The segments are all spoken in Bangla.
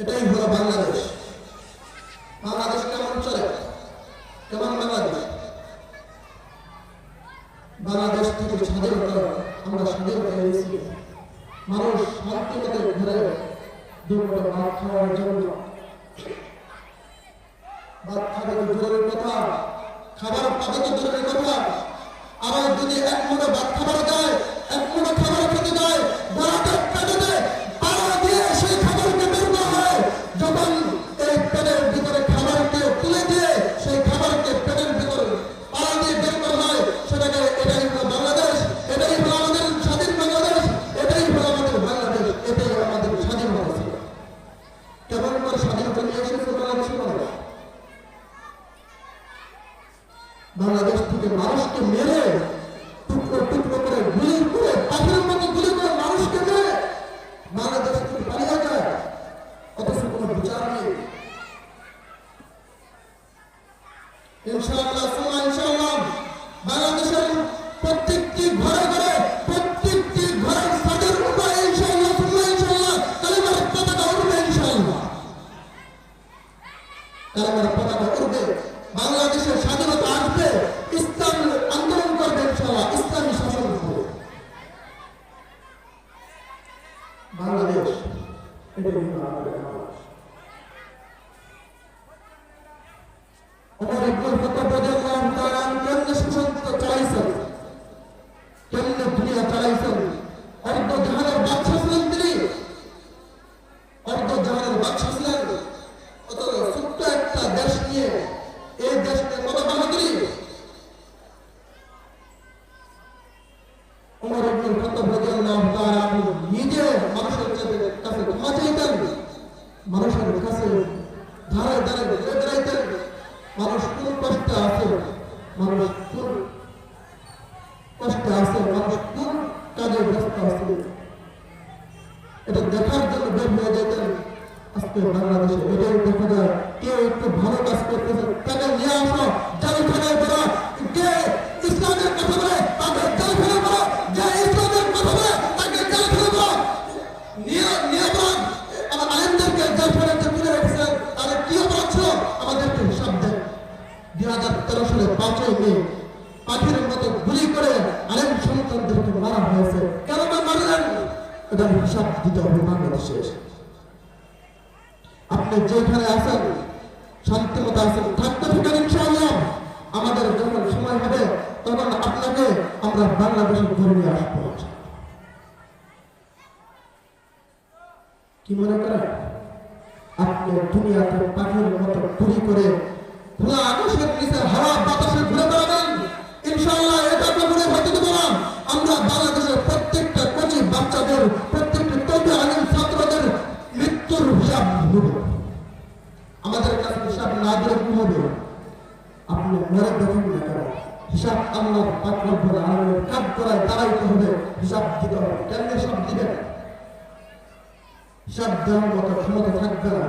এটাই হলো বাংলাদেশ। বাংলাদেশ কেমন চলে? কেমন বাংলাদেশ? বাংলাদেশ থেকে স্বাধীনতা আমরা স্বাধীন হয়েছি মানুষ শান্তি মতো ঘুরে দুপুরে ভাত খাওয়ার জন্য। ভাত খাবে দূরের কথা। খাবার পাবে দূরের কথা। আবার যদি এক মুঠো ভাত খাবার দেয়, এক মুঠো খাবার কেমন করে স্বাধীনতা নিয়ে এসেছে তারা ছিল না বাংলাদেশ থেকে মানুষকে মেরে বাদশা ছিলেন অত ছোট্ট একটা দেশ নিয়ে এই দেশ নিয়ে কত ইবনুল খাত্তাব রাদিয়াল্লাহু তাআলা নিজে মানুষের কাছে ক্ষমা চাইতেন মানুষের কাছে ধারে ধারে ঘুরে বেড়াইতেন মানুষ কোন কষ্টে আছে? মানুষ কোন কষ্টে আছে? মানুষ কোন কাজে ব্যস্ত আছে? এটা দেখার জন্য বের হয়ে যেতেন আজকে বাংলাদেশে এটাই দেখা যায়। কেউ একটু ভালো কাজ করতেছে, তাকে নিয়ে আসো। জাল ফেলে বেরো কে পাঁচই পাখির মতো গুলি করে আলেম সন্তানদেরকে মারা হয়েছে। কেন মারলেন এটার হিসাব দিতে হবে বাংলাদেশে আপনি যেখানে আছেন, শান্তি মতো আছেন, থাকতে থাকেন ইনশাআল্লাহ। আমাদের যখন সময় হবে, তখন আপনাকে আমরা বাংলাদেশে ধরে নিয়ে আসব। কি মনে করেন? আপনি দুনিয়াতে পাখির মতো গুলি করে খোলা আকাশের নিচে হাওয়া বাতাসে ঘুরে বেড়াবেন। ইনশাআল্লাহ এটা কখনো হতে দেবো না আমরা বাংলাদেশের প্রত্যেকটা কচি বাচ্চাদের হিসাব দেওয়ার মতো ক্ষমতা থাকবে না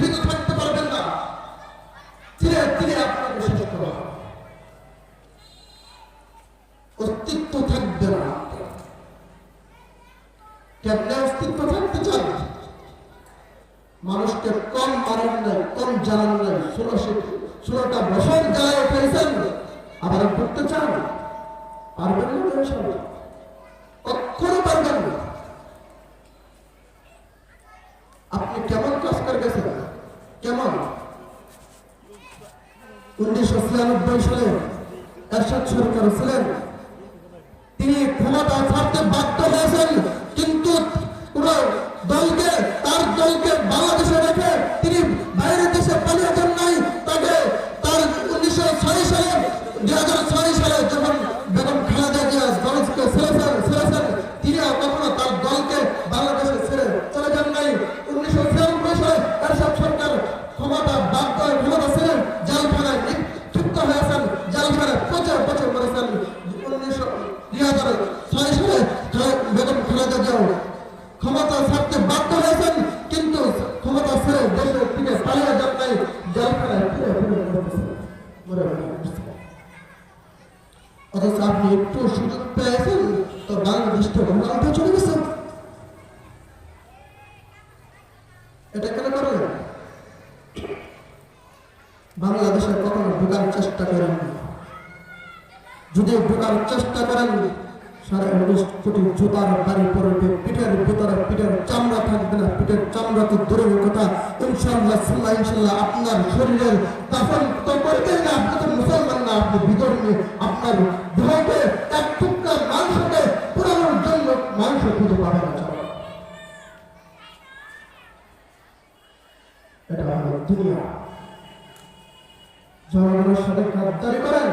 জীবিত থাকতে পারবেন না। ধীরে ধীরে আপনাকে শেষ করা অস্তিত্ব থাকবে না কেমনে অস্তিত্ব থাকতে চান? মানুষ মানুষকে কম মারেন নাই, কম জানান নাই। ষোলোশো ষোলোটা বছর জ্বালায় ফেলছেন, আবার করতে চান? পারবেন না তো ইনশাআল্লাহ? কখনো পারবেন না আপনি কেমন কাজ করে গেছেন কেমন উনিশশো ছিয়ানব্বই সালে এরশাদ সরকার ছিলেন। তিনি ক্ষমতা ছাড়তে বাধ্য হয়েছেন, কিন্তু কোন দলকে, তার দলকে বাংলাদেশে রেখে তিনি বাইরের দেশে পালিয়ে যান নাই। তাকে তার উনিশশো ছয় সালে, দুই হাজার ছয় সালে যখন দেশের থেকে পালিয়ে যান নাই জেলখানায় ফিরে ফিরে মরেছেন। মরে অথচ আপনি একটু সুযোগ পেয়েছেন, তো বাংলাদেশ থেকে ভারতে চলে গেছেন এটা কেন করলেন? বাংলাদেশে কখনো ঢোকার চেষ্টা করেন যদি ঢোকার চেষ্টা করেন, সাড়ে উনিশ কোটি জুতার বাড়ি পড়বে, পিঠের ভিতরে পিঠের চামড়া থাকবে না, পিঠের চামড়া তো দূরের কথা ইনশাল্লাহ সাল্লাহ ইনশাল্লাহ আপনার শরীরের তো না, আপনি তো মুসলমান না, আপনি আপনার এক টুকরা জন্য মাংস খুঁজে এটা দুনিয়া। জনগণের সাথে গাদ্দারি করেন।